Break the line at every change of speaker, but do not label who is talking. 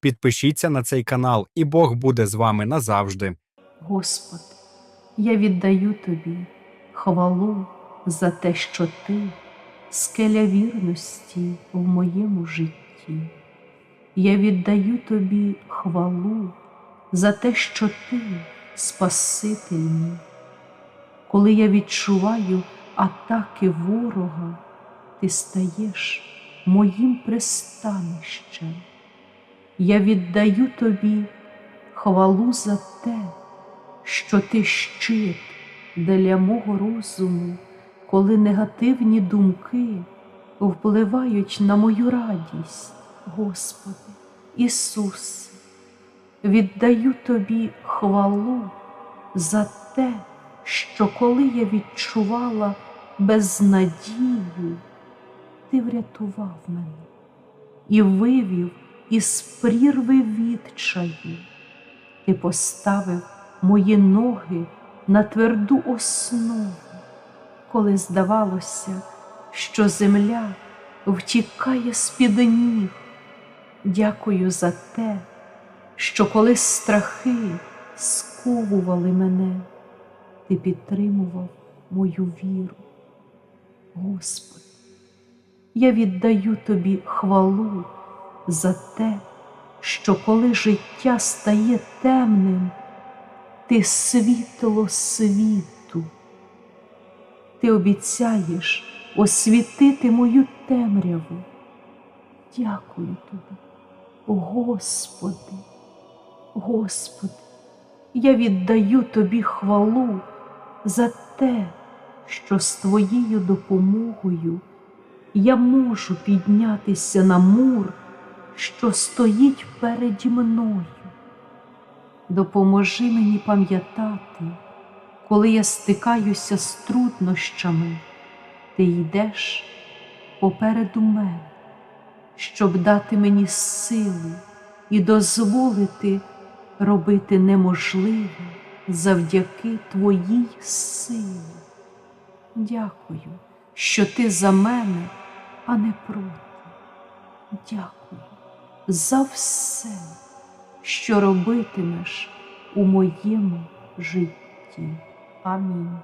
Підпишіться на цей канал, і Бог буде з вами назавжди.
Господи, я віддаю Тобі хвалу за те, що Ти скеля вірності в моєму житті. Я віддаю Тобі хвалу за те, що Ти Спаситель мій. Коли я відчуваю атаки ворога, Ти стаєш моїм пристанищем. Я віддаю Тобі хвалу за те, що ти щит для мого розуму, коли негативні думки впливають на мою радість, Господи, Ісусе, віддаю Тобі хвалу за те, що коли я відчувала безнадію, Ти врятував мене і вивів із прірви відчаю. Ти поставив мої ноги на тверду основу, коли здавалося, що земля втікає з-під ніг. Дякую за те, що коли страхи сковували мене, ти підтримував мою віру. Господи, я віддаю тобі хвалу за те, що коли життя стає темним, ти світло світу. Ти обіцяєш освітити мою темряву. Дякую тобі, Господи, Господи, я віддаю тобі хвалу за те, що з твоєю допомогою я можу піднятися на мур, що стоїть переді мною. Допоможи мені пам'ятати, коли я стикаюся з труднощами, ти йдеш попереду мене, щоб дати мені сили і дозволити робити неможливе завдяки Твоїй силі. Дякую, що ти за мене, а не проти. Дякую за все, що робитимеш у моєму житті. Амінь.